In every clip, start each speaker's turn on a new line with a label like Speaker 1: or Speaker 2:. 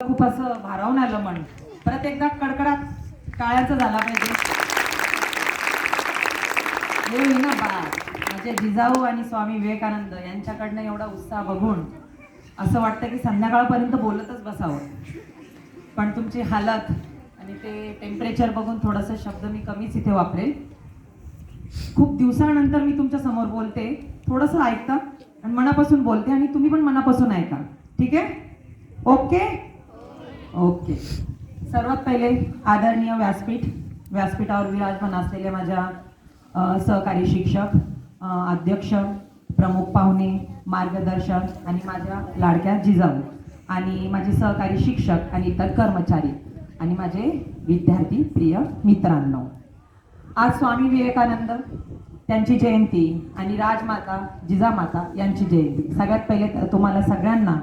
Speaker 1: खूप असं भारावून आलं मन परत एकदा कडकडाट टाळ्यांचा झाला पाहिजे. हे ना बा माझे म्हणजे जिजाऊ आणि स्वामी विवेकानंद यांच्याकडनं एवढा उत्साह बघून असं वाटतं की संध्याकाळपर्यंत बोलतच बसावं. पण तुमची हालत आणि ते टेम्परेचर बघून थोडस शब्द मी कमीच इथे वापरेल. खूप दिवसानंतर मी तुमच्यासमोर बोलते. थोडंसं ऐकता आणि मनापासून बोलते आणि तुम्ही पण मनापासून ऐका. ठीक आहे? ओके? ओके. सर्वात पहिले आदरणीय व्यासपीठ व्यासपीठावर विराजमान असलेले माझ्या सहकारी शिक्षक अध्यक्ष प्रमुख पाहुणे मार्गदर्शक आणि माझ्या लाडक्या जिजाऊ आणि माझे सहकारी शिक्षक आणि इतर कर्मचारी आणि माझे विद्यार्थी प्रिय मित्रांनो. आज स्वामी विवेकानंद त्यांची जयंती आणि राजमाता जिजामाता यांची जयंती. सगळ्यात पहिले तर तुम्हाला सगळ्यांना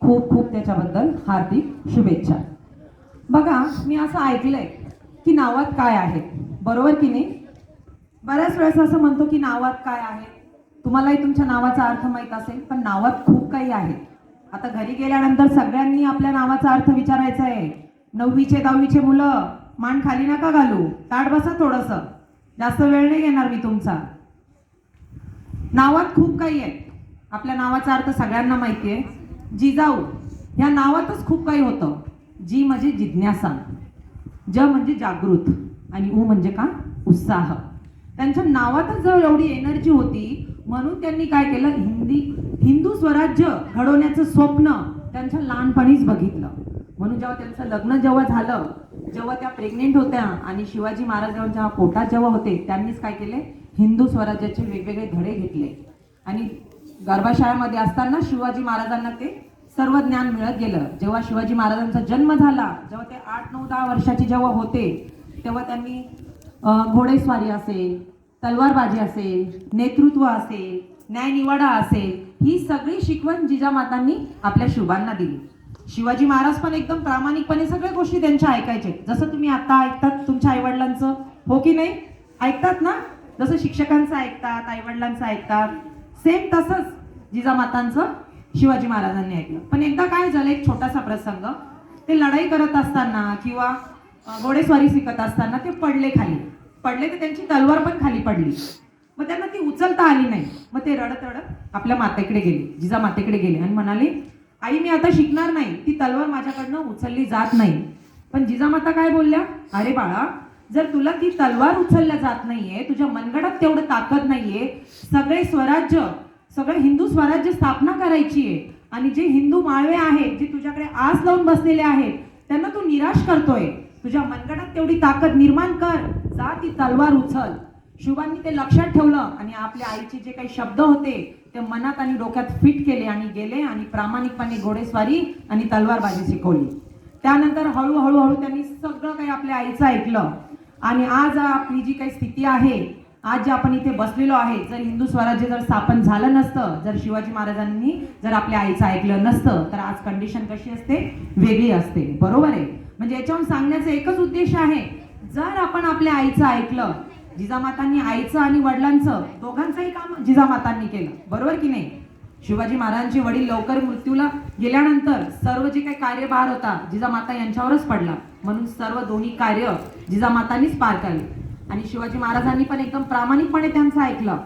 Speaker 1: खूप खूप त्याच्याबद्दल हार्दिक शुभेच्छा. बघा मी असं ऐकलंय की नावात काय आहे. बरोबर की नाही? बऱ्याच वेळेस असं म्हणतो की नावात काय आहे. तुम्हालाही तुमच्या नावाचा अर्थ माहीत असेल पण नावात खूप काही आहे. आता घरी गेल्यानंतर सगळ्यांनी आपल्या नावाचा अर्थ विचारायचा आहे. नववीचे दहावीचे मुलं मान खाली नका घालू. ताट बसा थोडंसं. जास्त वेळ नाही घेणार मी तुमचा. नावात खूप काही आहे. आपल्या नावाचा अर्थ सगळ्यांना माहिती आहे. जिजाऊ ह्या नावातच खूप काही होतं. जी म्हणजे जिज्ञासा. ज म्हणजे जागृत आणि उ म्हणजे का? उत्साह. त्यांच्या नावातच जर एवढी एनर्जी होती म्हणून त्यांनी काय केलं? हिंदी हिंदू स्वराज्य घडवण्याचं स्वप्न त्यांच्या लहानपणीच बघितलं. म्हणून जेव्हा त्यांचं लग्न जेव्हा झालं जेव्हा त्या प्रेग्नेंट होत्या आणि शिवाजी महाराजांच्या पोटात जेव्हा होते त्यांनीच काय केले? हिंदू स्वराज्याचे वेगवेगळे धडे घेतले. आणि गर्भाशयामध्ये असताना शिवाजी महाराजांना ते सर्व ज्ञान मिळत गेलं. जेव्हा शिवाजी महाराजांचा जन्म झाला जेव्हा ते आठ नऊ दहा वर्षाचे जेव्हा होते तेव्हा त्यांनी घोडेस्वारी असेल तलवारबाजी असेल नेतृत्व असेल न्यायनिवाडा असेल ही सगळी शिकवण जिजामातांनी आपल्या शिवांना दिली. शिवाजी महाराज पण एकदम प्रामाणिकपणे सगळ्या गोष्टी त्यांच्या ऐकायचे. जसं तुम्ही आता ऐकतात तुमच्या आईवडिलांचं हो की नाही? ऐकतात ना? जसं शिक्षकांचं ऐकतात आईवडिलांचं ऐकतात सेम तसंच जिजामातांचं शिवाजी महाराजांनी ऐकलं. पण एकदा काय झालं एक छोटासा प्रसंग. ते लढाई करत असताना किंवा घोडेस्वारी शिकत असताना ते पडले खाली. पडले तर त्यांची तलवार पण खाली पडली. मग त्यांना ती उचलता आली नाही. मग ते रडत रडत आपल्या मातेकडे गेले जिजा मातेकडे गेले आणि म्हणाले आई मी आता शिकणार नाही. ती तलवार माझ्याकडनं उचलली जात नाही. पण जिजामाता काय बोलल्या अरे बाळा जर तुला ती तलवार उचलल्या जात नाहीये तुझ्या मनगडात तेवढं ताकद नाहीये सगळे स्वराज्य सगळं हिंदू स्वराज्य स्थापना करायची आहे. आणि जे हिंदू माळवे आहेत जे तुझ्याकडे आस लावून बसलेले आहेत त्यांना तू निराश करतोय. तुझ्या मनगडात तेवढी ताकद निर्माण कर. जा ती तलवार उचल. शिवांनी ते लक्षात ठेवलं आणि आपल्या आईचे जे काही शब्द होते ते मनात आणि डोक्यात फिट केले आणि गेले आणि प्रामाणिकपणे घोडेस्वारी आणि तलवारबाजी शिकवली. त्यानंतर हळूहळू हळू त्यांनी सगळं काही आपल्या आईचं ऐकलं. आणि आज आपली जी काही स्थिती आहे आज जे आपण इथे बसलेलो आहे जर हिंदू स्वराज्य जर स्थापन झालं नसतं जर शिवाजी महाराजांनी जर आपल्या आईचं ऐकलं नसतं तर आज कंडिशन कशी असते? वेगळी असते. बरोबर आहे? म्हणजे याच्यावर सांगण्याचा एकच उद्देश आहे जर आपण आपल्या आईचं ऐकलं जिजामातांनी आईचं आणि वडिलांचं दोघांचंही काम जिजामातांनी केलं. बरोबर की नाही? शिवाजी महाराजांचे वडील लवकर मृत्यूला गेल्यानंतर सर्व जे काही कार्यभार होता जिजामाता यांच्यावरच पडला. म्हणून सर्व दोन्ही कार्य जिजामातांनीच पार केले आणि शिवाजी महाराजांनी पण एकदम प्रामाणिकपणे त्यांचं ऐकलं.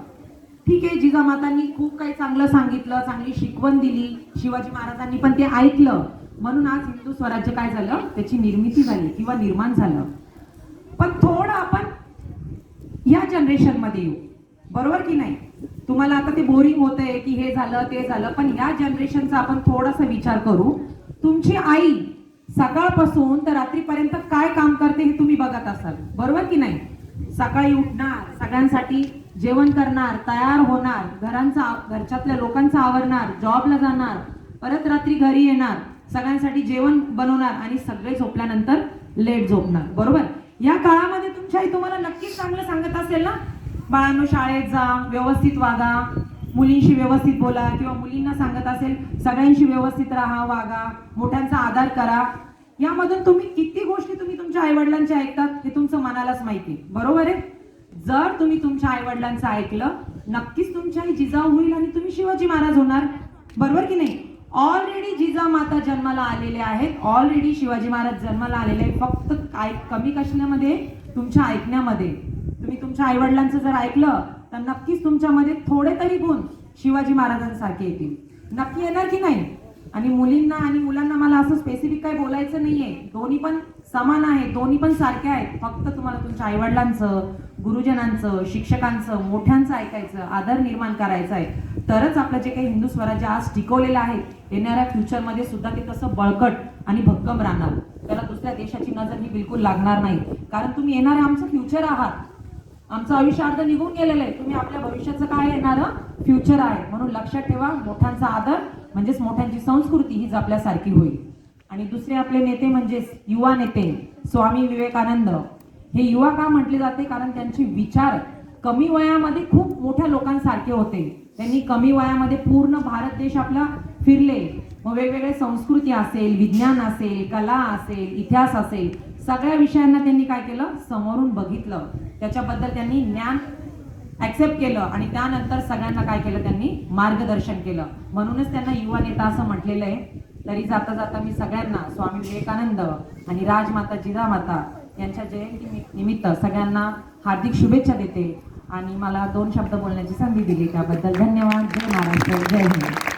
Speaker 1: ठीक आहे जिजामातांनी खूप काही चांगलं सांगितलं चांगली शिकवण दिली. शिवाजी महाराजांनी पण ते ऐकलं. म्हणून आज हिंदू स्वराज्य काय झालं? त्याची निर्मिती झाली किंवा निर्माण झालं. पण थोडं आपण या जनरेशनमध्ये येऊ. बरोबर की नाही? तुम्हाला आता ते बोरिंग होतंय की हे झालं ते झालं. पण या जनरेशनचा आपण थोडासा विचार करू. तुमची आई सकाळपासून तर रात्रीपर्यंत काय काम करते हे तुम्ही बघत असाल. बरोबर की नाही? सकाळी उठणार सगळ्यांसाठी जेवण करणार तयार होणार घरांचा घरच्यातल्या लोकांचं आवरणार जॉबला जाणार परत रात्री घरी येणार सगळ्यांसाठी जेवण बनवणार आणि सगळे झोपल्यानंतर लेट झोपणार. बरोबर? या काळामध्ये तुमची आई तुम्हाला नक्कीच चांगलं सांगत असेल ना? बाळांनो शाळेत जा व्यवस्थित वागा मुलींशी व्यवस्थित बोला किंवा मुलींना सांगत असेल सगळ्यांशी व्यवस्थित राहा वागा मोठ्यांचा आदर करा. यामधून तुम्ही किती गोष्टी तुम्ही तुमच्या आईवडिलांच्या ऐकतात हे तुमचं मनालाच माहिती बरोबर आहे? जर तुम्ही तुमच्या आईवडिलांचं ऐकलं नक्कीच तुमची आई जिजाऊ होईल आणि तुम्ही शिवाजी महाराज होणार. बरोबर की नाही? ऑलरेडी जिजा माता जन्माला आलेले आहेत. ऑलरेडी शिवाजी महाराज जन्माला आलेले आहेत. फक्त काय कमी कशण्यामध्ये तुमच्या ऐकण्यामध्ये. तुम्ही तुमच्या आईवडिलांचं जर ऐकलं तर नक्कीच तुमच्यामध्ये थोडे तरी गुण शिवाजी महाराजांसारखे येतील. नक्की येणार की नाही? आणि मुलींना आणि मुलांना मला असं स्पेसिफिक काही बोलायचं नाहीये. दोन्ही पण समान आहे दोन्ही पण सारखे आहेत. फक्त तुम्हाला तुमच्या आईवडिलांचं गुरुजनांचं शिक्षकांचं मोठ्यांचं ऐकायचं आदर निर्माण करायचा आहे. तरच आपलं जे काही हिंदू स्वराज्य आज टिकवलेलं आहे येणाऱ्या फ्युचरमध्ये सुद्धा ते तसं बळकट आणि भक्कम राहणार. त्याला दुसऱ्या देशाची नजर ही बिलकुल लागणार नाही. कारण तुम्ही येणारे आमचं फ्युचर आहात. आमचं आयुष्य अर्ध निघून गेलेलं आहे. तुम्ही आपल्या भविष्याचं काय येणारं? फ्युचर आहे. म्हणून लक्षात ठेवा मोठ्यांचा आदर म्हणजेच मोठ्यांची संस्कृती हीच आपल्यासारखी होईल. आणि दुसरे आपले नेते म्हणजेच युवा नेते स्वामी विवेकानंद. हे युवा का म्हटले जाते? कारण त्यांचे विचार कमी वयामध्ये खूप मोठ्या लोकांसारखे होते. त्यांनी कमी वयामध्ये पूर्ण भारत देश आपला फिरले. मग वेगवेगळे संस्कृती असेल विज्ञान असेल कला असेल इतिहास असेल सगळ्या विषयांना त्यांनी काय केलं? समोरून बघितलं. त्याच्याबद्दल त्यांनी ज्ञान ऍक्सेप्ट केलं आणि त्यानंतर सगळ्यांना काय केलं त्यांनी? मार्गदर्शन केलं. म्हणूनच त्यांना युवा नेता असं म्हटलेलं आहे. तरी जाता जाता मी सगळ्यांना स्वामी विवेकानंद आणि राजमाता जिजामाता यांच्या जयंती निमित्त सगळ्यांना हार्दिक शुभेच्छा देते आणि मला दोन शब्द बोलण्याची संधी दिली. त्याबद्दल धन्यवाद. जय महाराष्ट्र. जय हिंद.